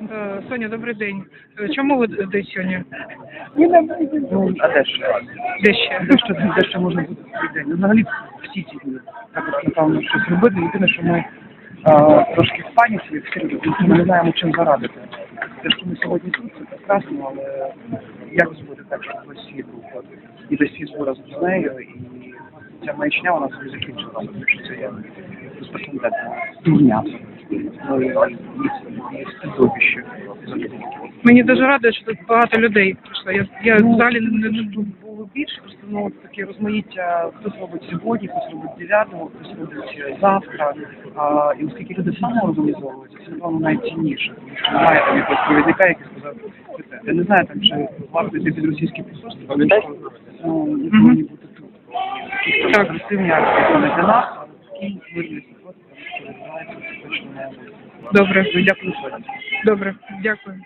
Е, Соня, добрий день. Е, Чому ви десь сьогодні? Ну, а де ще? Де ще? Де ще, де ще може бути цей день? Ну, взагалі всі ці дні. Також, напевно, щось робити. Єдине, що ми а, трошки в паніці, всі ми не знаємо, чим зарадити. Те, що ми сьогодні тут, це прекрасно, але як зробити так, щоб весь світ був от, і весь світ був разом з нею, і ця маячня вона собі закінчилася, тому що це є безпрецедентна. Ну, стидовище. Мені дуже рада, що тут багато людей прийшло. Я, я Ну, в не, було більше, просто ну таке розмаїття, хтось робить сьогодні, хтось робить 9-го, хтось робить е, завтра. А, і оскільки люди самоорганізовуються, це напевно найцінніше, тому що немає там якогось провідника, який сказав, я не знаю там, чи варто йти під російське посольство, тому що ну, не повинні бути тут. Якісь агресивні акції, не для нас, а мирний ситуація, що відбувається, це точно не буде. Добре. Дякую, Добре, дякую.